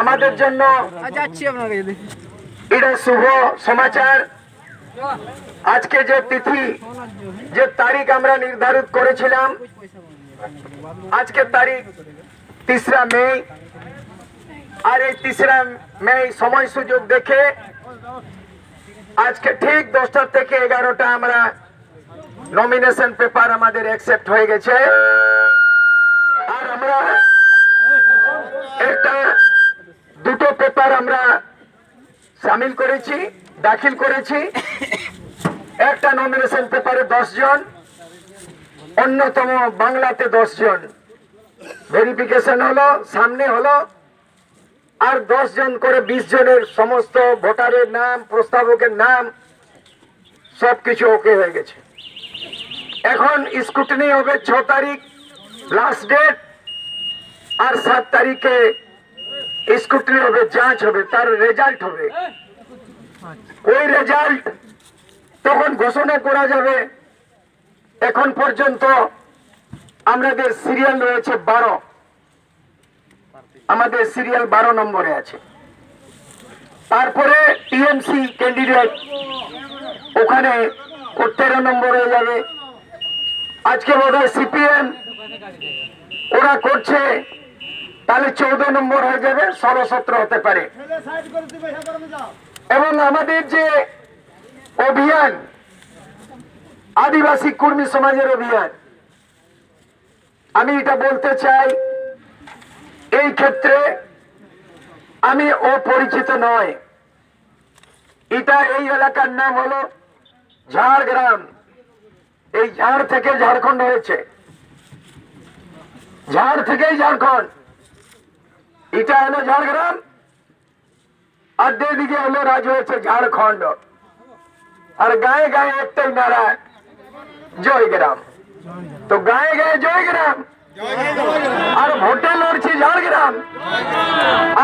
আমাদের জন্য কাছে এটা শুভ সমাচার। আজকে যে তিথি যে তারিখ আমরা নির্ধারিত করেছিলাম আজকে তারিখ তিসরা মে। আর এই তিসরা মে সময় সুযোগ দেখে আজকে ঠিক দশটা থেকে এগারোটা আমরা নমিনেশন পেপার আমাদের অ্যাকসেপ্ট হয়ে গেছে। আর আমরা একটা দুটো পেপার আমরা সামিল করেছি, দাখিল করেছি। একটা নমিনেশন পেপারে জন, অন্যতম বাংলাতে জন। ভেরিফিকেশন হলো, সামনে হলো, আর জন করে বিশ জনের সমস্ত ভোটারের নাম, প্রস্তাবকের নাম, সবকিছু ওকে হয়ে গেছে। এখন স্কুটিনি হবে ছ তারিখ লাস্ট ডেট আর সাত তারিখে স্কুটিনি হবে যাঞ্চ হবে, তার রেজাল্ট হবে। ওই রেজাল্ট তখন ঘোষণা করা যাবে। এখন পর্যন্ত আমাদের সিরিয়াল রয়েছে বারো। আমাদের সিরিয়াল বারো নম্বরে আছে। তারপরে টিএমসি ক্যান্ডিডেট ওখানে তেরো নম্বর হয়ে যাবে। আজকে বোধ হয় সিপিএম ওরা করছে তাহলে চৌদ্দ নম্বর হয়ে যাবে ষোলো সতেরো হতে পারে। এবং আমাদের যে অভিযান আদিবাসী কর্মী সমাজের অভিযান আমি এটা বলতে চাই এই ক্ষেত্রে আমি অপরিচিত নয়। এটা এই এলাকার নাম হলো ঝাড়গ্রাম। এই ঝাড় থেকে ঝাড়খণ্ড হয়েছে। ঝাড় থেকেই ঝাড়খণ্ড। এটা হলো ঝাড়গ্রাম। আর দিকে হলো রাজ হয়েছে ঝাড়খণ্ড। আর গায়ে গায়ে একটাই নারা জয়গ্রাম তো গায়ে গায়ে জয়গ্রাম আর ভোটে লড়ছি ঝাড়গ্রাম।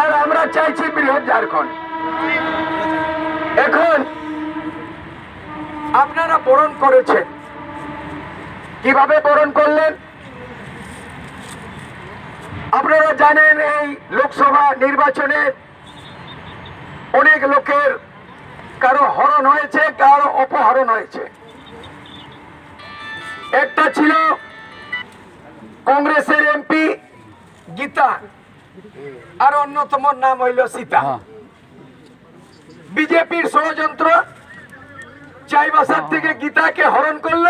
আর আমরা চাইছি বৃহৎ ঝাড়খণ্ড। এখন আপনারা বরণ করেছেন। কীভাবে বরণ করলেন? আপনারা জানেন এই লোকসভা নির্বাচনে অনেক লোকের কারও হরণ হয়েছে কারও অপহরণ হয়েছে। একটা ছিল কংগ্রেসের এমপি গীতা আর অন্যতম নাম হইল সীতা। বিজেপির ষড়যন্ত্র চাইবাসার থেকে গীতাকে হরণ করল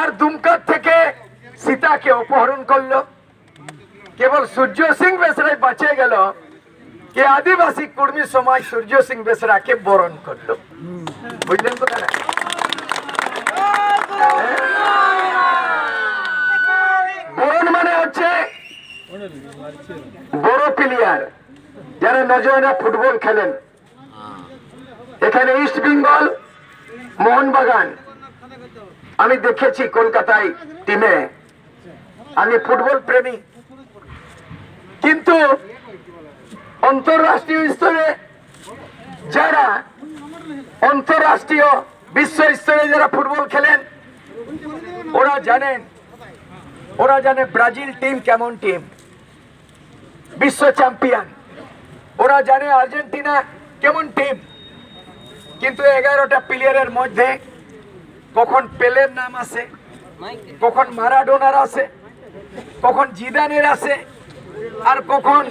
আর দুমকার থেকে সীতাকে অপহরণ করল। কেবল সূর্য সিং বেসরাই বাঁচে গেল। কে আদিবাসী কর্মী সমাজ সূর্য সিং বেসরাকে বরণ করল। বুঝলেন তো মানে হচ্ছে যারা নজরেরা ফুটবল খেলেন। ইস্ট বেঙ্গল মোহনবাগান। আমি দেখেছি কলকাতায় টিমে আমি ফুটবল প্রেমী। কিন্তু অন্তর্রাষ্ট্রীয় স্তরে যারা অন্তর্রাষ্ট্রীয় বিশ্ব স্তরে যারা ফুটবল খেলেন, ওরা জানেন, ওরা জানে ব্রাজিল টিম কেমন টিম। বিশ্ব চ্যাম্পিয়ন। ওরা জানে আর্জেন্টিনা কেমন টিম। কিন্তু এগারোটা প্লেয়ারের মধ্যে কখন পেলের নাম আসে কখন মারাডোনার আসে কখন জিদানের আসে আর কখন,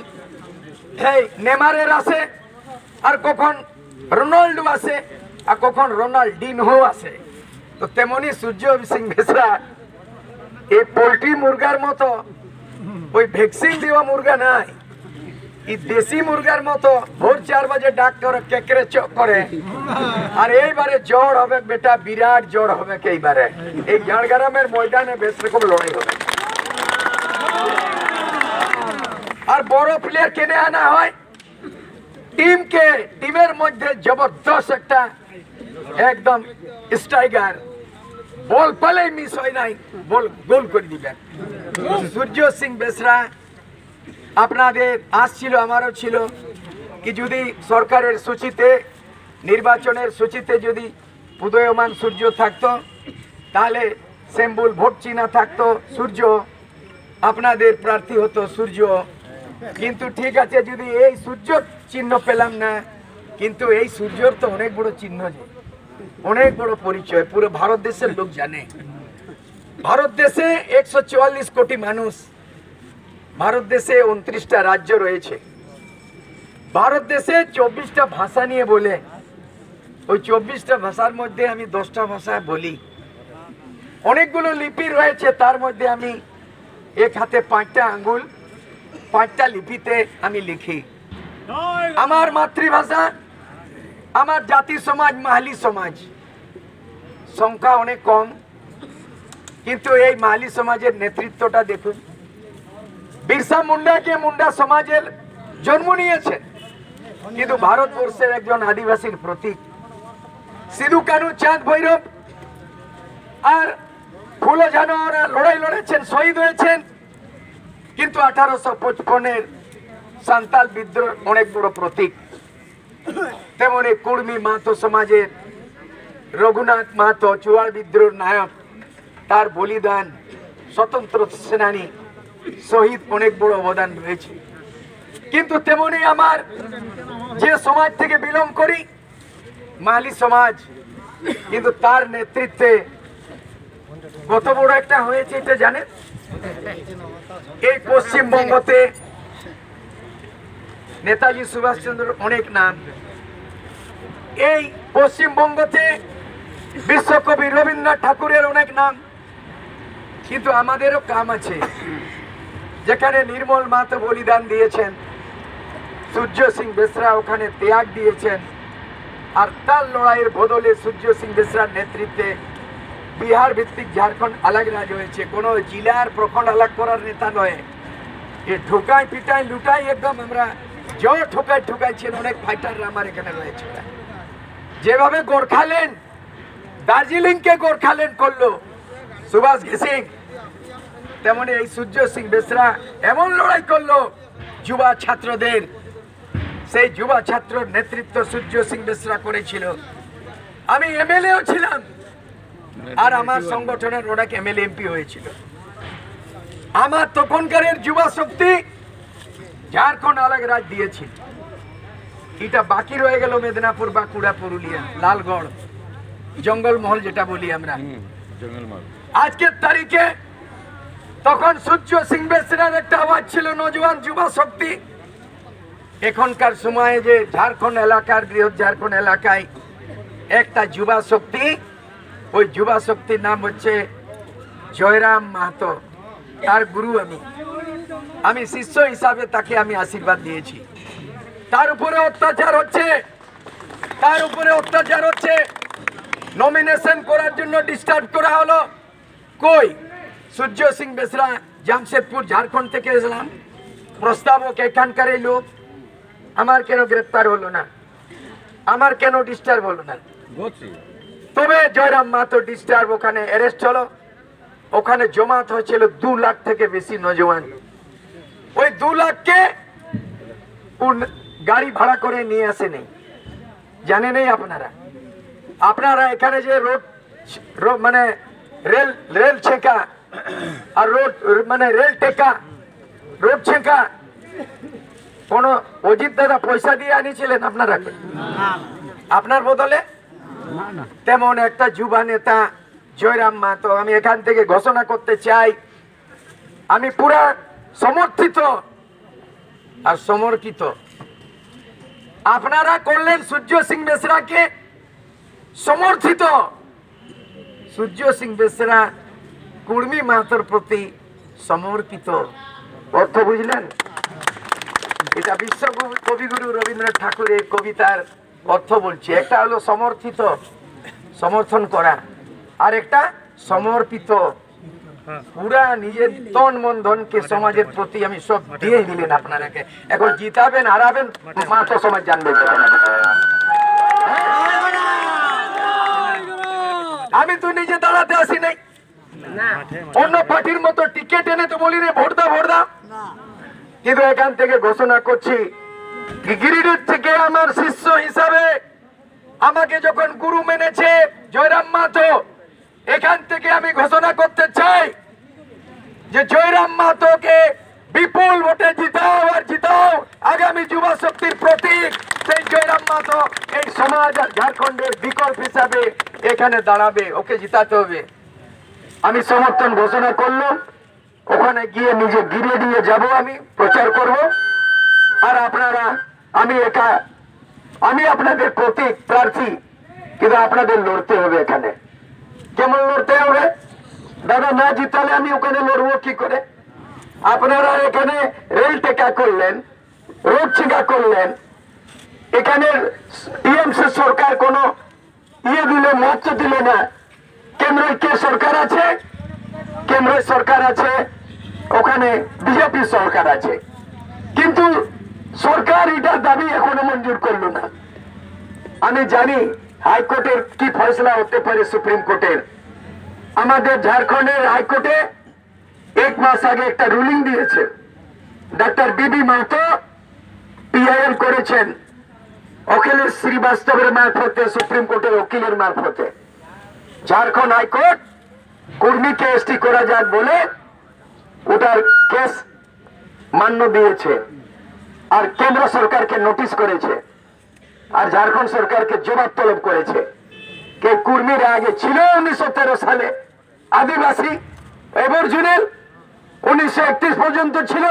এই নেমারের আসে আর কখন রোনাল্ডো আসে আর কখন রোনাল্ডিনহো আসে তো তেমনি সূর্য সিং বেসরা এই পোল্ট্রি মুরগার মতো, ওই ভ্যাকসিন দেওয়া মুরগা নাই, এই দেশি মুরগার মতো ভোর চার বাজে ডাক করে কেকরে চক করে, আর এইবারে জ্বর হবে, বেটা বিরাট জ্বর হবে এইবারে এই ঝাড়গ্রামের ময়দানে বেশ রকম লড়াই হবে। আর বড় প্লেয়ার কেনে আনা হয়। টিমকে, টিমের মধ্যে জবরদস্ত একটা একদম স্ট্রাইকার বল পেলেই মিস হয় নাই, বল গোল করে দিবেন সূর্য সিং বেসরা, আপনাদের আসছিল আমারও ছিল। কি যদি সরকারের সূচিতে, নির্বাচনের সূচিতে যদি উদয়মান সূর্য থাকতো, তাহলে সেম্বুল ভোট চিনা থাকতো সূর্য। আপনাদের প্রার্থী হতো সূর্য। কিন্তু ঠিক আছে, যদি এই সূর্য চিহ্ন পেলাম না, কিন্তু এই সূর্যর তো অনেক বড় চিহ্ন যে, অনেক বড় পরিচয়, পুরো ভারত দেশের লোক জানে। ভারত দেশে একশো চুয়াল্লিশ কোটি মানুষ, ভারত দেশে উনত্রিশটা রাজ্য রয়েছে। ভারত দেশে চব্বিশটা ভাষা নিয়ে বলে, ওই চব্বিশটা ভাষার মধ্যে আমি দশটা ভাষা বলি। অনেকগুলো লিপি রয়েছে, তার মধ্যে আমি এক হাতে পাঁচটা আঙ্গুল পাঁচটা লিপিতে আমি লিখি। আমার মাতৃভাষা আমার জাতি সমাজ মাহালি সমাজ। সংখ্যা অনেক কম কিন্তু এই মাহালি সমাজের নেতৃত্বটা দেখুন। বিরসা মুন্ডাকে মুন্ডা সমাজের জন্ম নিয়েছেন কিন্তু ভারতবর্ষের একজন আদিবাসীর প্রতীক। সিধু কানু চাঁদ ভৈরব আর ফুলো যেন ওরা লড়াই লড়েছেন শহীদ হয়েছেন। কিন্তু আঠারোশো পঁচপনের সান্তাল বিদ্রোহ অনেক বড় প্রতীক। তেমনি কুর্মি মাহাতো সমাজের রঘুনাথ মাহাতো চুয়াড় বিদ্রোহ নায়ক, তার বলিদান স্বতন্ত্র সেনানী শহীদ অনেক বড় অবদান রয়েছে। কিন্তু তেমনি আমার যে সমাজ থেকে বিলং করি, মালি সমাজ, কিন্তু তার নেতৃত্বে কত বড় একটা হয়েছে এটা জানেন? এই পশ্চিমবঙ্গতে নেতাজি সুভাষচন্দ্র অনেক নাম। এই পশ্চিমবঙ্গতে বিশ্বকবি রবীন্দ্রনাথ ঠাকুরের অনেক নাম, কিন্তু আমাদেরও কাম আছে। যেখানে নির্মল মাতো বলিদান দিয়েছেন, সূর্য সিং বেসরা ওখানে ত্যাগ দিয়েছেন, আর তার লড়াইয়ের বদলে সূর্য সিং বেসরার নেতৃত্বে বিহার ভিত্তিক ঝাড়খণ্ড আলাগ রাজ হয়েছে। কোনো জেলার প্রখণ্ড আলাগ করার নেতা নয়। এ ঠোকাই পিটাই লুটাই একদম আমরা জ ঠোকাই ঠোকাইছেন অনেক ফাইটাররা আমার এখানে রয়েছে। যেভাবে গোর্খাল্যান্ড দার্জিলিংকে গোর্খাল্যান্ড করল সুভাষ সিং তেমনি এই সূর্য সিং বেসরা এমন লড়াই করল যুবা ছাত্রদের। সেই যুবা ছাত্র নেতৃত্ব সূর্য সিং বেসরা করেছিল। আমি এমএলএও ছিলাম। আর আমার সংগঠনের অনেক এমএলএ এমপি হয়েছিল। আমার তখনকারের যুবা শক্তি ঝাড়খণ্ড আলাগ রাজ দিয়েছে এটা বাকি রয়ে গেল মেদিনীপুর বাঁকুড়া পুরুলিয়া লালগড় জঙ্গলমহল যেটা বলি আমরা। আজকের তারিখে তখন সূর্য সিং বেসরার একটা আওয়াজ ছিল নজওয়ান যুবা শক্তি এখনকার সময়ে যে ঝাড়খণ্ড এলাকার বৃহৎ ঝাড়খণ্ড এলাকায় একটা যুবা শক্তি ওই যুবা শক্তির নাম হচ্ছে জয়রাম মাহাতো। তার গুরু আমি। আমি শিষ্য হিসাবে তাকে আমি আশীর্বাদ দিয়েছি। তার উপরে অত্যাচার হচ্ছে। তার উপরে অত্যাচার হচ্ছে। নমিনেশন করার জন্য ডিস্টার্ব করা হলো। কই? সূর্য সিং বেসরা, জামশেদপুর, ঝাড়খণ্ড থেকে এসলাম। প্রস্তাবক, এখানকার এই লোক। আমার কেন গ্রেপ্তার হলো না? আমার কেন ডিস্টার্ব হলো না? তবে জয়রাম মাতো ডিস্টার্ব ওখানে অ্যারেস্ট হলো। ওখানে জমাত হয়েছিল দু লাখ থেকে বেশি নজওয়ান। ওই দু লাখকে গাড়ি ভাড়া করে নিয়ে আসে নেই। জানে নেই আপনারা? আপনারা এখানে যে রোড মানে রেল রেল ছেঁকা আর রোড মানে রেল টেকা, রোড ছেঁকা, কোন অজিত দাদা পয়সা দিয়ে আনিছিলেন আপনারা আপনার বদলে তেমন একটা যুবা নেতা জয়রাম মাতো আমি এখান থেকে ঘোষণা করতে চাই, আমি পুরা সমর্থিত আর সমর্পিত আপনারা করলেন সূর্য সিং বেসরাকে সমর্থিত। সূর্য সিং বেসরা কুর্মী মাহাতোর প্রতি সমর্পিত অর্থ বুঝলেন? এটা বিশ্ব কবিগুরু রবীন্দ্রনাথ ঠাকুরের কবিতার অর্থ বলছি। একটা হলো সমর্থিত, সমর্থন করা। আর একটা সমর্পিত। পুরা নিজের তন মন ধনকে সমাজের প্রতি আমি সব দিয়ে দিলেন আপনারাকে। এখন জিতাবেন, হারাবেন মাতো সমাজ জানবে। আমি তো নিজে দাঁড়াতে আসি নাই। অন্য পার্টির মতো টিকিট এনে তো বলি রে, ভোট দাও ভোট দাও। কিন্তু এখান থেকে ঘোষণা করছি, গিরিডির থেকে আমার শিষ্য হিসাবে আমাকে যখন গুরু মেনেছে, জয়রাম মাতো এখান থেকে আমি ঘোষণা করতে চাই যে জয়রাম মাহাতোকে বিপুল ভোটে জিতাও আর জিতাও আগামী যুবা শক্তির প্রতীক। সেই জয়রাম মাহাতো এই সমাজ আর ঝাড়খণ্ডের বিকল্প হিসাবে এখানে দাঁড়াবে, ওকে জিতাতে হবে। আমি সমর্থন ঘোষণা করলাম, ওখানে গিয়ে নিজে গিরে দিয়ে যাব আমি, প্রচার করব। আর আপনারা, আমি একা আমি আপনাদের প্রতীক প্রার্থী, কিন্তু আপনাদের লড়তে হবে এখানে। কেমন লড়তে হবে? দাদা না জিতালে আমি ওখানে লড়বো কি করে? আপনারা এখানে রেল টেকা করলেন, রোড ছিকা করলেন। এখানে টিএমসি সরকার কোনো ইয়ে দিল মহত্ব দিল না। কেন্দ্রে কে সরকার আছে? কেন্দ্রের সরকার আছে, ওখানে বিজেপি সরকার আছে। কিন্তু সরকার এটার দাবি এখনও মঞ্জুর করল না। আমি জানি হাইকোর্টের কি ফয়সলা হতে পারে সুপ্রিম কোর্টের। আমাদের ঝাড়খণ্ডের হাইকোর্টে এক মাস আগে একটা রুলিং দিয়েছে। ডাক্তার বিবি মাহাতো পিআইএল করেছেন অখিলেশ শ্রীবাস্তবের মারফতে, সুপ্রিম কোর্টের উকিলের মারফতে। ঝাড়খণ্ড হাইকোর্ট কর্মীকে এসটি করা যাক বলে ওটার কেস মান্য দিয়েছে। আর কেন্দ্র সরকারকে নোটিশ করেছে। আর ঝাড়খণ্ড সরকারকে জবাব তলব করেছে। কে কুর্মীরা আগে ছিল উনিশশো তেরো সালে। আদিবাসী এবর্জুনের উনিশশো পর্যন্ত ছিল।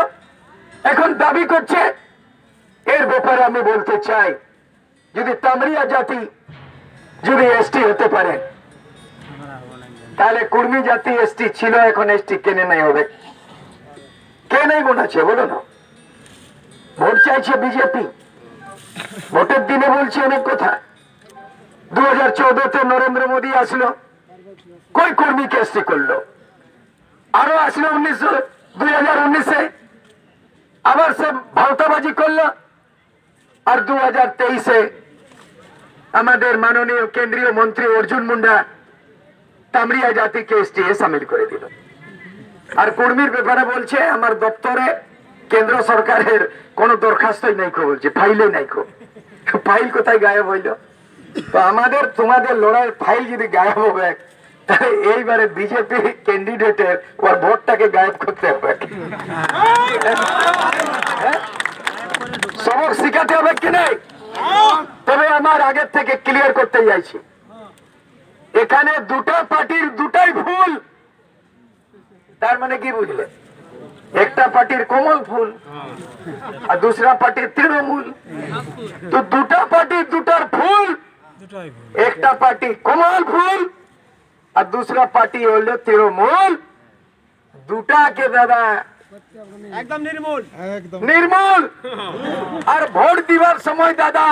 এখন দাবি করছে, এর ব্যাপারে আমি বলতে চাই, যদি তামরিয়া জাতি যদি এসটি হতে পারে, তাহলে কুর্মী জাতি এসটি ছিল, এখন এসটি কেনে নাই হবে? কে নাই গোনাছে বলো না। ভোট চাইছে বিজেপি। ভোটের দিনে বলছে অনেক কথা। দু হাজার চৌদ্দতে নরেন্দ্র মোদী আসলো। কই কর্মীকে এসটি করল? আরও আসলো উনিশশো দুই হাজার উনিশে আবার সে ভাওতাবাজি করল। আর দু হাজার তেইশে আমাদের মাননীয় কেন্দ্রীয় মন্ত্রী অর্জুন মুন্ডা তামরিয়া জাতিকে এসটিএ সামিল করে দিল। আর কর্মীর ব্যাপারে বলছে, আমার দপ্তরে কেন্দ্র সরকারের কোন দরখাস্তই নাই খো বলছে ফাইলে নাই খো ফাইল কোথায় গায়েব হইল? তো আমাদের, তোমাদের লড়াই ফাইল যদি গায়েব হবে, তাহলে এইবারে বিজেপি ক্যান্ডিডেটের ওর ভোটটাকে গায়েব করতে হবে? সবক শিখাতে হবে কি নাই? তবে আমার আগের থেকে ক্লিয়ার করতে যাইছি এখানে দুটা পার্টির দুটাই ভুল। তার মানে কি বুঝলে? একটা পার্টির কমল ফুল আর दूसरा পার্টির তৃণমূল তো দুটা পার্টি দুটার ফুল একটা পার্টি কমল ফুল আর दूसरा পার্টি হলো তৃণমূল দুটাকে দাদা একদম নির্মূল নির্মূল আর ভোট দিবার সময় দাদা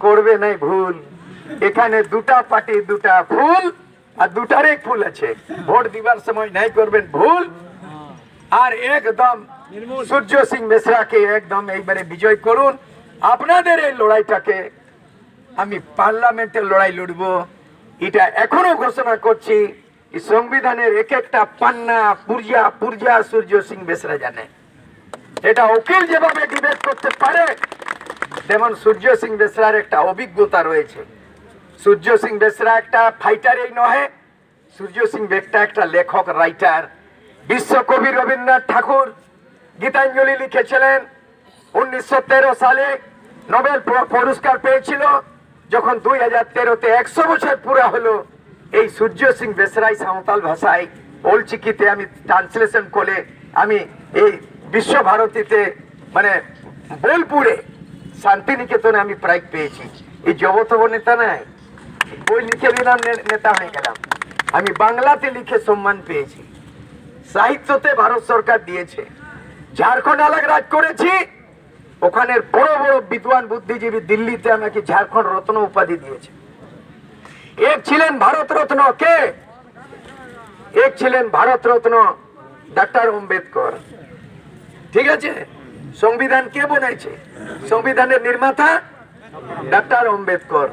করবে নাই ভুল এখানে দুটা পার্টি দুটা ফুল আর দুটার এক ফুল আছে। ভোট দিবার সময় নাই করবেন ভুল। আর একদম সূর্য সিং মিশ্রাকে একদম এইবারে বিজয় করুন। আপনাদের এই লড়াইটাকে আমি পার্লামেন্টের লড়াই লড়বো। এটা এখনও ঘোষণা করছি সংবিধানের এক একটা পান্না পুরজা পুরজা সূর্য সিং বেসরা জানে। এটা উকিল যেভাবে ডিবেট করতে পারে যেমন সূর্য সিং বেসরার একটা অভিজ্ঞতা রয়েছে। সূর্য সিং বেসরা একটা ফাইটারই নহে। সূর্য সিং বেগটা একটা লেখক রাইটার বিশ্বকবি রবীন্দ্রনাথ ঠাকুর গীতাঞ্জলি লিখেছিলেন। উনিশশো তেরো সালে নোবেল পুরস্কার পেয়েছিল, যখন দুই হাজার তেরোতে একশো বছর পুরা হলো। এই সূর্য সিং বেসরাই সাঁওতাল ভাষায় ওলচিকিতে আমি ট্রান্সলেশন করে আমি এই বিশ্বভারতীতে মানে বোলপুরে শান্তিনিকেতনে আমি প্রাইজ পেয়েছি। এই জবতব নেতা নাই। বই লিখে দিলাম নেতা হয়ে গেলাম। আমি বাংলাতে লিখে সম্মান পেয়েছি। সাহিত্যতে ভারত সরকার দিয়েছে। ঝাড়খণ্ড আলাগ রাজ করেছি। ওখানের বড় বড় বিদ্বান বুদ্ধিজীবী দিল্লিতে আমাকে ঝাড়খণ্ড রত্ন উপাধি দিয়েছে। এক ছিলেন ভারত রত্ন কে? এক ছিলেন ভারত রত্ন ডাক্তার আম্বেদকর। ঠিক আছে? সংবিধান কে বানাইছে? সংবিধানের নির্মাতা ডাক্তার আম্বেদকর।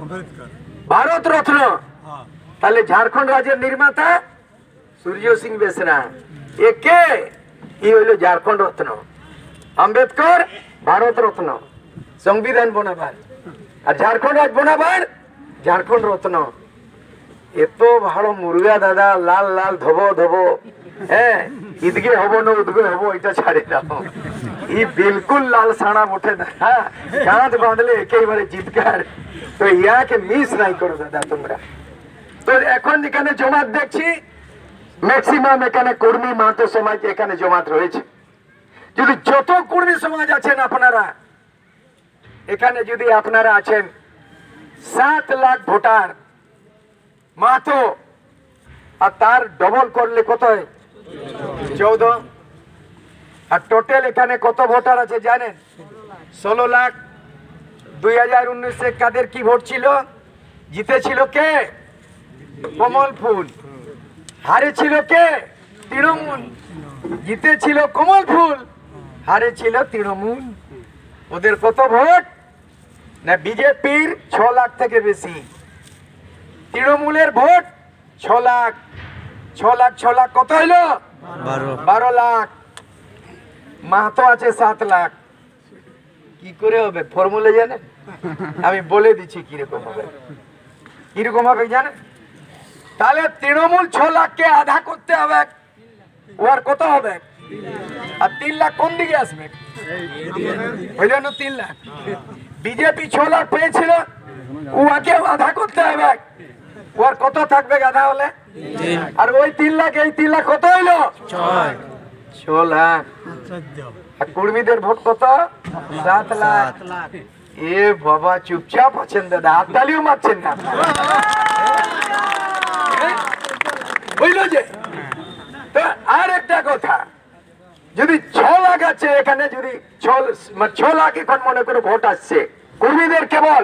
ভারত রত্ন। তাহলে ঝাড়খণ্ড রাজ্যের নির্মাতা সূর্য সিং বেসরা। এ কে? ই হইল ঝাড়খণ্ড রত্ন। আম্বেদকর ভারত রত্ন। সংবিধান বনাবার। আর ঝাড়খণ্ড রাজ বনাবার ঝাড়খণ্ড রত্ন। এত ভালো মুরগা দাদা লাল লাল ধোবো ধোবো। হ্যাঁ। ঈদগে হব না, উদগে হব এটা ছাড়ে দাও। ই বিলকুল লাল সানা ওঠে না। হ্যাঁ গাঁত বাঁধলে একেবারে জিতকার তো ইয়াকে মিস নাই করো দাদা তোমরা। তো এখন এখানে জমাত দেখছি। ম্যাক্সিমাম এখানে কর্মী মাহাতো সমাজ এখানে জমাত রয়েছে। যদি যত কর্মী সমাজ আছেন আপনারা, এখানে যদি আপনারা আছেন, সাত লাখ ভোটার মাতো, আর তার ডবল করলে কত হয়? চৌদ্দ। আর টোটাল এখানে কত ভোটার আছে জানেন? ষোলো লাখ দুই হাজার উনিশে কাদের কি ভোট ছিল? জিতেছিল কে? কমল ফুল। হারে ছিল কে? তৃণমূল। জিতেছিল কমল ফুল। হারে ছিল তৃণমূল। ওদের কত ভোট না, বিজেপির ছ লাখ থেকে বেশি। তৃণমূলের ভোট ছ লাখ। ছ লাখ ছ লাখ কত হইল? বারো। লাখ। মাহাতো আছে সাত লাখ। কি করে হবে? ফর্মুলা জানেন? আমি বলে দিচ্ছি কীরকম হবে। কীরকম হবে জানেন? তাহলে তৃণমূল ছ লাখকে আধা করতে হবে। ওর কত হবে? আর তিন লাখ কোন দিকে আসবে? না তিন লাখ। বিজেপি ছ লাখ পেয়েছিল। উহাকে আধা করতে হবে। ওর কত থাকবে গাধা হলে? আর ওই তিন লাখ এই তিন লাখ কত হইল? ছ লাখ। আর কুর্মীদের ভোট কত? সাত লাখ। এ বাবা চুপচাপ আছেন দাদা হাততালিও মারছেন না। বুঝল যে। আর একটা কথা যদি ছ লাখ আছে এখানে যদি ছ মানে ছ লাখ এখন মনে করো ভোট আসছে কর্মীদের কেবল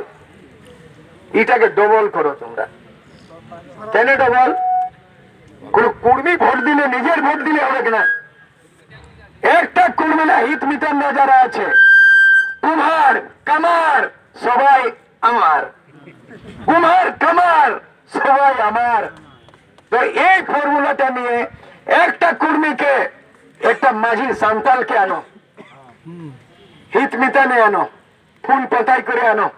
এটাকে ডবল করো তোমরা। কেন ডবল। কোন কর্মী ভোট দিলে নিজের ভোট দিলে হবে কিনা? একটা কর্মী না হিত মিতান না যারা আছে। কুমার কামার, সবাই আমার। কুমার কামার, সবাই আমার। তো এই ফর্মুলাটা নিয়ে একটা কর্মীকে, একটা মাঝি সান্তালকে আনো। হিত মিতানে আনো। ফুল পাতাই করে আনো।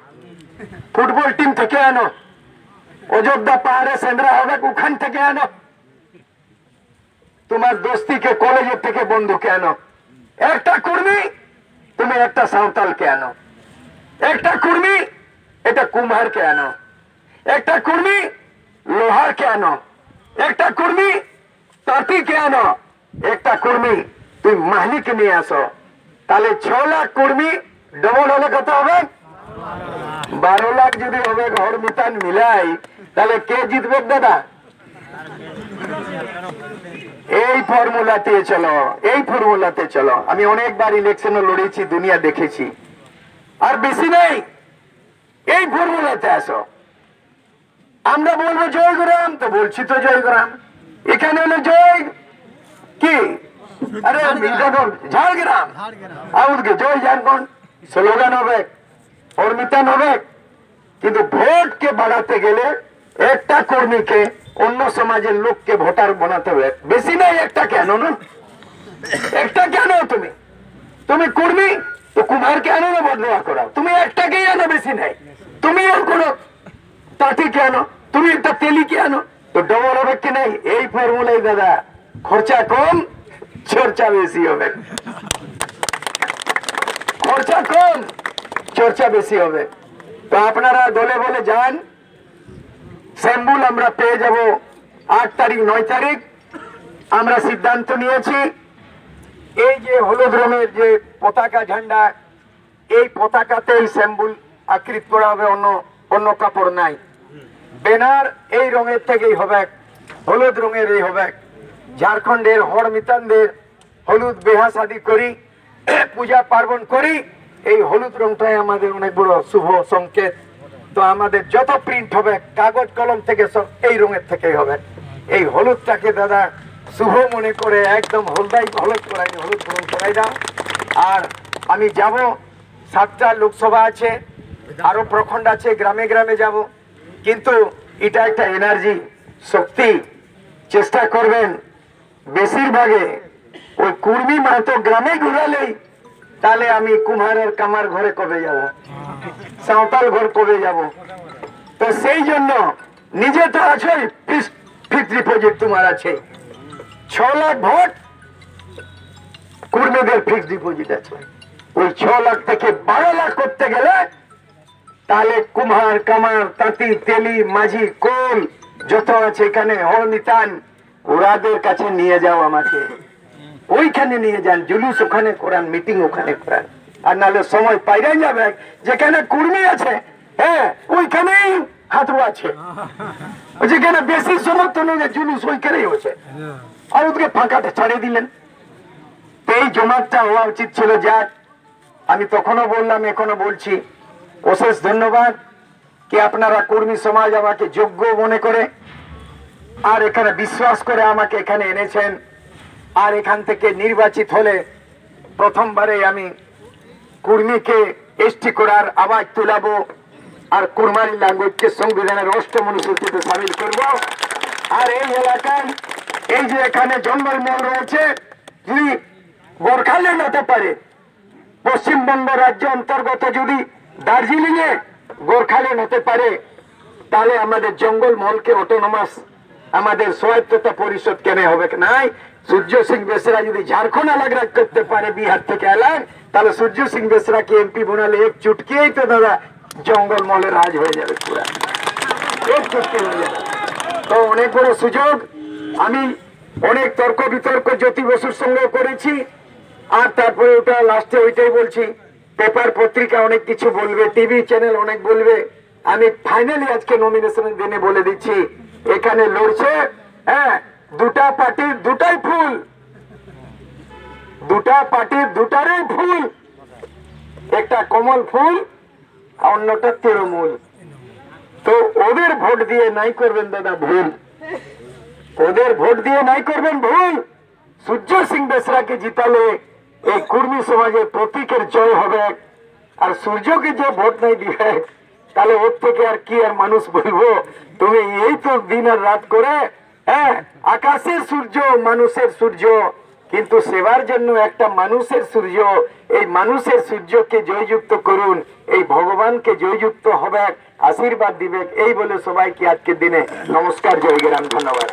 ফুটবল টিম থেকে আনো। অযোধ্যা পাহাড়ে সেন্দ্রা হবে, ওখান থেকে আনো। তোমার দোস্তিকে কলেজের থেকে বন্ধুকে আনো। একটা কর্মী, তুমি একটা সাঁওতালকে আনো। একটা কর্মী, এটা কুম্ভারকে আনো। একটা কর্মী, লোহারকে আনো। একটা কর্মী, তাঁতিকে আনো। একটা কর্মী তুই মাহলিকে নিয়ে আসো। তাহলে ছ লাখ কর্মী ডবল হলে কত হবে? বারো লাখ যদি হবে, ঘর মিতান মিলাই তাহলে কে জিতবে দাদা? এই ফর্মুলাতে চলো এই ফর্মুলাতে চলো। আমি অনেকবার ইলেকশনে লড়েছি দুনিয়া দেখেছি। আর বেশি নেই এই ফর্মুলাতে আসো। আমরা বলব জয়গ্রাম তো বলছি তো জয়গ্রাম এখানে হলো জয় কি? আরে ঝাড়গ্রাম। আউটকে জয় ঝাড়খণ্ড। স্লোগান হবে অর্মিতান হবে কিন্তু ভোটকে বাড়াতে গেলে একটা কর্মীকে অন্য সমাজের লোককে ভোটার বানাতে হবে। বেশি নাই একটা কেন না? একটা কেন তুমি? তুমি কর্মী? তো কুমারকে আনো না বদলা করাও। তুমি একটাকেই আনো বেশি নাই তুমি ওর কোনো তাঁতিকে আনো তুমি একটা তেলিকে আনো তো ডবল হবে কি নাই। এই ফর্মুলাই দাদা, খরচা কম, চর্চা বেশি হবে। খরচা কম, চর্চা বেশি হবে। তো আপনারা দলে বলে যান। স্যাম্বুল আমরা পেয়ে যাব আট তারিখ, নয় তারিখ। আমরা সিদ্ধান্ত নিয়েছি। এই যে হলুদ রঙের যে পতাকা ঝান্ডা, এই পতাকাতেই স্যাম্বুল আকৃত করা হবে, অন্য অন্য কাপড় নাই। ব্যানার এই রঙের থেকেই হবে হলুদ রঙের এই হবে ঝাড়খণ্ডের হর মিতানদের হলুদ বেহা শাদি করি, পূজা পার্বণ করি, এই হলুদ রংটাই আমাদের অনেক বড় শুভ সংকেত। তো আমাদের যত প্রিন্ট হবে, কাগজ কলম থেকে সব এই রঙের থেকেই হবে। এই হলুদটাকে দাদা শুভ মনে করে একদম হলদাই, হলুদ করাই, হলুদ রং করাই দাও। আর আমি যাব, সাতটা লোকসভা আছে, আরও প্রখণ্ড আছে, গ্রামে গ্রামে যাব। কিন্তু এটা একটা এনার্জি শক্তি। চেষ্টা করবেন, বেশিরভাগে ওই কুর্মি মাহাতো গ্রামে ঘুরালেই তাহলে আমি কুমারের কামার ঘরে কবে যাব? সাঁওতাল ঘর কবে যাব? তো সেই জন্য নিজে তো ফিক্সড ডিপোজিট তোমার আছে। ছ লাখ ভোট, কর্মীদের ফিক্সড ডিপোজিট আছে। ওই ছ লাখ থেকে বারো লাখ করতে গেলে তাহলে কুমার কামার, তাঁতি, তেলি, মাঝি, কোল, যত আছে এখানে হরনিতান ওরাদের কাছে নিয়ে যাও আমাকে। ওইখানে নিয়ে যান, জুলুস ওখানে করান, মিটিং ওখানে করান। আর নাহলে সময় পাইরাই যাবে। যেখানে কুর্মী আছে হ্যাঁ ওইখানেই হাতু আছে। যেখানে বেশি সমর্থন জুলুস ওইখানেই হচ্ছে। আর ওদেরকে ফাঁকাটা ছাড়িয়ে দিলেন। তো এই জমাতটা হওয়া উচিত ছিল যাক আমি তখনও বললাম এখনও বলছি। অশেষ ধন্যবাদ। কি আপনারা কর্মী সমাজ আমাকে যোগ্য মনে করে আর এখানে বিশ্বাস করে আমাকে এখানে এনেছেন। আর এখান থেকে নির্বাচিত হলে প্রথমবারে আমি কুর্মীকে এসটি করার আওয়াজ তুলাবো আর কুরমারি ল্যাঙ্গুয়েজকে সংবিধানের অষ্টম অনুসূচিতে সামিল করব। আর এই এলাকায় এই যে এখানে জঙ্গলমহল রয়েছে, যদি গোর্খাল্যান্ড হতে পারে, পশ্চিমবঙ্গ রাজ্য অন্তর্গত যদি দার্জিলিং এ গোর্খাল্যান্ড হতে পারে, তাহলে আমাদের জঙ্গল মহলকে অটোনমাস আমাদের স্বায়ত্ততা পরিষদ কেন হবে? নাই, সূর্য সিং বেসরা যদি ঝাড়খণ্ড আলাগ করতে পারে বিহার থেকে আলাগ তাহলে সূর্য সিং বেসরাকে এমপি বোনালে এক চুটকিয়েই তো দাদা জঙ্গল মহলের রাজ হয়ে যাবে পুরা। এক চুটকি হয়ে যাবে। তো অনেক বড় সুযোগ। আমি অনেক তর্ক বিতর্ক জ্যোতি বসুর সঙ্গে করেছি। আর তারপরে ওটা লাস্টে ওইটাই বলছি। পেপার পত্রিকা অনেক কিছু বলবে, টিভি চ্যানেল অনেক বলবে। আমি ফাইনালি আজকে নমিনেশনের দিনে বলে দিচ্ছি, এখানে লড়ছে হ্যাঁ দুটা পার্টির দুটাই ফুল। দুটা পার্টির দুটারই ফুল। একটা কমল ফুল আর অন্যটা তৃণমূল। তো ওদের ভোট দিয়ে নাই করবেন দাদা, ভুল। ওদের ভোট দিয়ে নাই করবেন ভুল। সূর্য সিং বেসরাকে জিতালে এই কুর্মী সমাজের প্রতীকের জয় হবে। আর সূর্যকে যে ভোট নাই দিবে, তাহলে ওর থেকে আর কি আর মানুষ বলব? তুমি এই তো দিন আর রাত করে হ্যাঁ আকাশের সূর্য, মানুষের সূর্য। কিন্তু সেবার জন্য একটা মানুষের সূর্য, এই মানুষের সূর্যকে জয়যুক্ত করুন, এই ভগবানকে জয়যুক্ত হবে আশীর্বাদ দিবে এই বলে সবাইকে আজকের দিনে নমস্কার, জয় গেরাম, ধন্যবাদ।